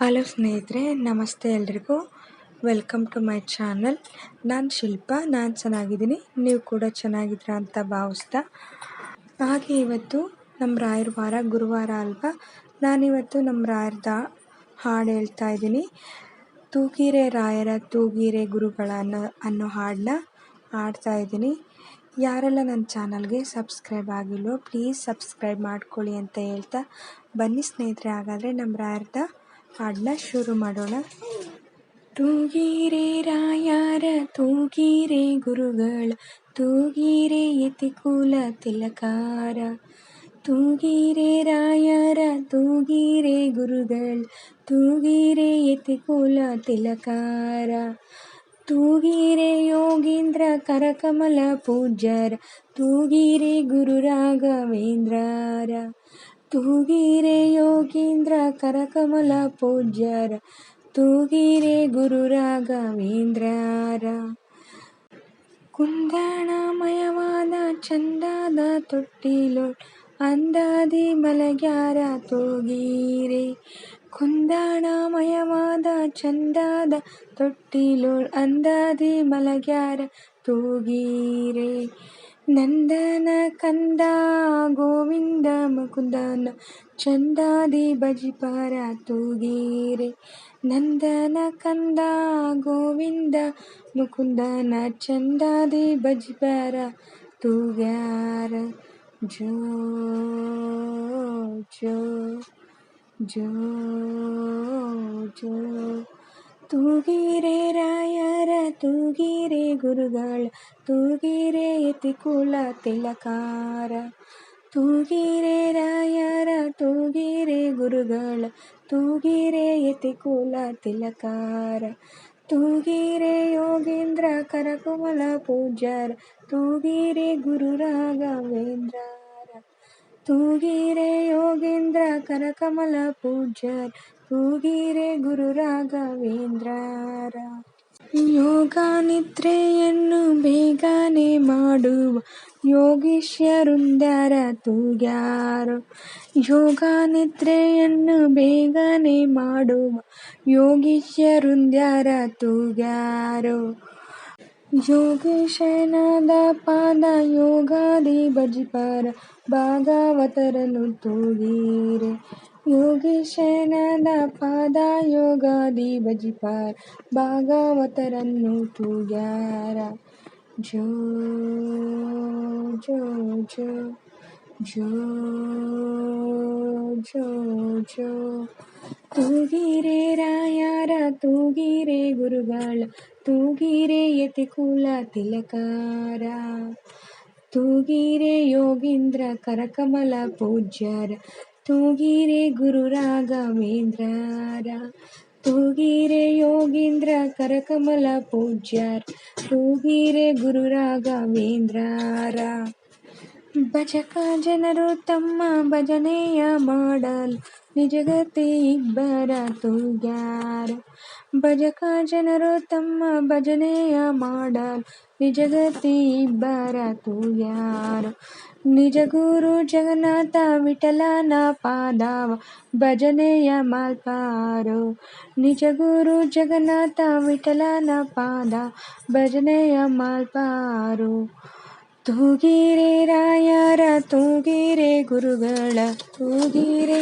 Hello ಸ್ನೇಹಿತರೆ, ನಮಸ್ತೆ ಎಲ್ರಿಗೂ. Welcome to my channel. ನಾನು ಶಿಲ್ಪ, ನಾನು ಚೆನ್ನಾಗಿದ್ದೀನಿ. ನೀವು ಕೂಡ ಚೆನ್ನಾಗಿದ್ದೀರಾ ಅಂತ ಭಾವಿಸ್ತಾ. ಹಾಗೆ ಇವತ್ತು ನಮ್ಮ ರಾಯರ ವಾರ ಗುರುವಾರ ಅಲ್ವಾ? ನಾನಿವತ್ತು ನಮ್ಮ ರಾಯರದ ಹಾಡು ಹೇಳ್ತಾ ಇದ್ದೀನಿ. ತೂಗಿರೆ ರಾಯರ ತೂಗಿರೆ ಗುರುಗಳ ಅನ್ನೋ ಅನ್ನೋ ಹಾಡನ್ನ ಹಾಡ್ತಾ ಇದ್ದೀನಿ. ಯಾರೆಲ್ಲ ನನ್ನ ಚಾನಲ್ಗೆ ಸಬ್ಸ್ಕ್ರೈಬ್ ಆಗಿಲ್ವೋ, ಪ್ಲೀಸ್ ಸಬ್ಸ್ಕ್ರೈಬ್ ಮಾಡ್ಕೊಳ್ಳಿ ಅಂತ ಹೇಳ್ತಾ. ಬನ್ನಿ ಸ್ನೇಹಿತರೆ, ಹಾಗಾದರೆ ನಮ್ಮ ರಾಯರದ ಹಾಡನ್ನ ಶುರು ಮಾಡೋಣ ತೂಗಿರೆ ರಾಯರ ತೂಗಿರೆ ಗುರುಗಳ ತೂಗಿರೆ ಯತಿಕುಲ ತಿಲಕಾರ ತೂಗಿರೆ ರಾಯರ ತೂಗಿರೆ ಗುರುಗಳ ತೂಗಿರೆ ಯತಿಕುಲ ತಿಲಕಾರ ತೂಗಿರೆ ಯೋಗೀಂದ್ರ ಕರಕಮಲ ಪೂಜ್ಯರ ತೂಗಿರೆ ಗುರು ರಾಘವೇಂದ್ರರ ತೂಗಿರೆ ಯೋಗೀಂದ್ರ ಕರಕಮಲ ಪೂಜ್ಯರ ತೂಗಿರೆ ಗುರುರಾಘವೇಂದ್ರರ ಕುಂದಣಮಯವಾದ ಚಂದದ ತೊಟ್ಟಿಲು ಅಂದಾದಿ ಬಲಗ್ಯಾರ ತೂಗೀರೆ കുന്താണമയമാത ചന്താത തൊട്ടിലോൾ അന്താതി മലകാര തൂകീരേ നന്ദന കന്ദ ഗോവിന്ദ മുകുന്ദന ചന്ദാദി ഭജിപ്പാര തൂഗീരെ. നന്ദന കന്ദ ഗോവിന്ദ മുകുന്ദന ചന്ദാദി ഭജിപ്പാര തൂഗാര. ജോ ജോ ജോ ജോ. ತೂಗಿರೆ ರಾಯರ ತೂಗಿರೆ ಗುರುಗಳ ತೂಗಿರೆ ಯತಿಕುಲ ತಿಲಕಾರ ತೂಗಿರೆ ರಾಯರ ತೂಗಿರೆ ಗುರುಗಳ ತೂಗಿರೆ ಯತಿಕುಲ ತಿಲಕಾರ ತೂಗಿರೆ ಯೋಗೇಂದ್ರ ಕರಕುಮಲ ಪೂಜ್ಯರ ತೂಗಿರೆ ಗುರು ರಾಘವೇಂದ್ರರ ತೂಗಿರೆ ಯೋಗೇಂದ್ರ ಕರಕಮಲ ಪೂಜ್ಯರ, ತೂಗಿರೆ ಗುರು ರಾಘವೇಂದ್ರರ. ಯೋಗ ನಿದ್ರೆಯನ್ನು ಬೇಗನೆ ಮಾಡುವ ಯೋಗೀಶ್ವರುಂದರ ತೂಗ್ಯಾರು. ಯೋಗ ನಿದ್ರೆಯನ್ನು ಬೇಗನೆ ಮಾಡುವ ಯೋಗೀಶ್ವರುಂದರ ತೂಗ್ಯಾರೋ. ಯೋಗೇಶನಾದ ಪಾದ ಯೋಗಾದಿ ಭಜಿಪಾರ ಭಾಗವತರನು ತೂಗಿರೆ ಯೋಗೇಶನಾದ ಪಾದ ಯೋಗಾದಿ ಭಜಿಪಾರ ಭಾಗವತರನ್ನು ತೂಗ್ಯಾರ ಜೋ ಜೋ ಜೋ ಜೋ ಜೋ ಜೋ ತೂಗಿರೆ ರಾಯರ ತೂಗಿರೆ ಗುರುಗಳ, ತೂಗಿರೆ ಯತಿಕುಲ ತಿಲಕಾರ. ತೂಗಿರೆ ಯೋಗೀಂದ್ರ ಕರಕಮಲ ಪೂಜ್ಯರ, ತೂಗಿರೆ ಗುರು ರಾಘವೇಂದ್ರರ. ತೂಗಿರೆ ಯೋಗೀಂದ್ರ ಕರಕಮಲ ಪೂಜ್ಯರ್, ತೂಗಿರೆ ಗುರು ರಾಘವೇಂದ್ರರ. ಭಜಕ ಜನರು ತಮ್ಮ ಭಜನೆಯ ಮಾಡಲು ನಿಜಗತಿ ಇಬ್ಬರ ತೂಗ್ಯಾರ ಭಜಕ ಜನರು ತಮ್ಮ ಭಜನೆಯ ಮಾಡಲು ನಿಜಗತಿ ಇಬ್ಬರ ತೂಗ್ಯಾರ ನಿಜ ಗುರು ಜಗನ್ನಾಥ ವಿಠಲನ ಪಾದವ ಭಜನೆಯ ಮಾಲ್ಪಾರೋ ನಿಜ ಗುರು ಜಗನ್ನಾಥ ವಿಠಲನ ಪಾದ ಭಜನೆಯ ಮಾಲ್ಪಾರೋ ತೂಗಿರೆ ರಾಯರ ತೂಗಿರೆ ಗುರುಗಳ ತೂಗಿರೆ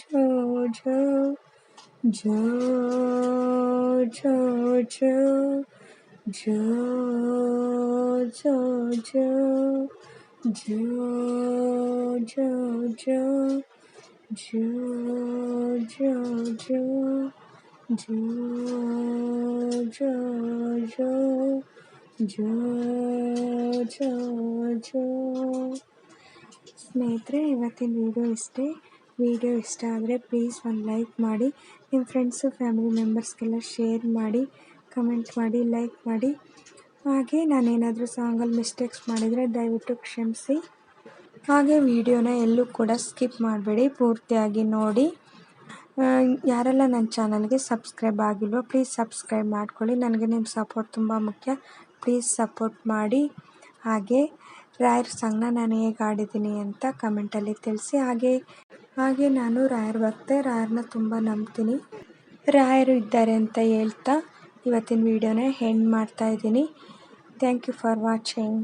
ಜೋ ಜೋ ಜೋ ಜೋ ಜೋ ಜೋ ಜೋ ಜೋ ಜೋ ಜೋ ಜೋ ಜೋ ಜೋ ಜೋ ಜೋ ಜೋ ಜೋ ಜೋ ಜೋ ಜೋ ಸ್ನೇಹಿತರೆ ಇವತ್ತಿನ ವಿಡಿಯೋ ಇಷ್ಟೇ ವಿಡಿಯೋ ಇಷ್ಟ ಆದರೆ ಪ್ಲೀಸ್ ಒಂದು ಲೈಕ್ ಮಾಡಿ ನಿಮ್ಮ ಫ್ರೆಂಡ್ಸು ಫ್ಯಾಮಿಲಿ ಮೆಂಬರ್ಸ್ಗೆಲ್ಲ ಶೇರ್ ಮಾಡಿ ಕಮೆಂಟ್ ಮಾಡಿ ಲೈಕ್ ಮಾಡಿ. ಹಾಗೆ ನಾನೇನಾದರೂ ಸಾಂಗಲ್ಲಿ ಮಿಸ್ಟೇಕ್ಸ್ ಮಾಡಿದರೆ ದಯವಿಟ್ಟು ಕ್ಷಮಿಸಿ. ಹಾಗೆ ವಿಡಿಯೋನ ಎಲ್ಲೂ ಕೂಡ ಸ್ಕಿಪ್ ಮಾಡಬೇಡಿ, ಪೂರ್ತಿಯಾಗಿ ನೋಡಿ. ಯಾರೆಲ್ಲ ನನ್ನ ಚಾನಲ್ಗೆ ಸಬ್ಸ್ಕ್ರೈಬ್ ಆಗಿಲ್ವೋ ಪ್ಲೀಸ್ ಸಬ್ಸ್ಕ್ರೈಬ್ ಮಾಡ್ಕೊಳ್ಳಿ, ನನಗೆ ನಿಮ್ಮ ಸಪೋರ್ಟ್ ತುಂಬ ಮುಖ್ಯ. ಪ್ಲೀಸ್ ಸಪೋರ್ಟ್ ಮಾಡಿ. ಹಾಗೆ ರಾಯರ್ ಸಾಂಗ್ನ ನಾನು ಹೇಗೆ ಆಡಿದ್ದೀನಿ ಅಂತ ಕಮೆಂಟಲ್ಲಿ ತಿಳಿಸಿ. ಹಾಗೆ ಹಾಗೆ ನಾನು ರಾಯರ್ ಭಕ್ತೆ ರಾಯರ್ನ ತುಂಬ ನಂಬ್ತೀನಿ. ರಾಯರು ಇದ್ದಾರೆ ಅಂತ ಹೇಳ್ತಾ ಇವತ್ತಿನ ವಿಡಿಯೋನ ಹೆಂಡ್ ಮಾಡ್ತಾ ಇದ್ದೀನಿ. Thank you for watching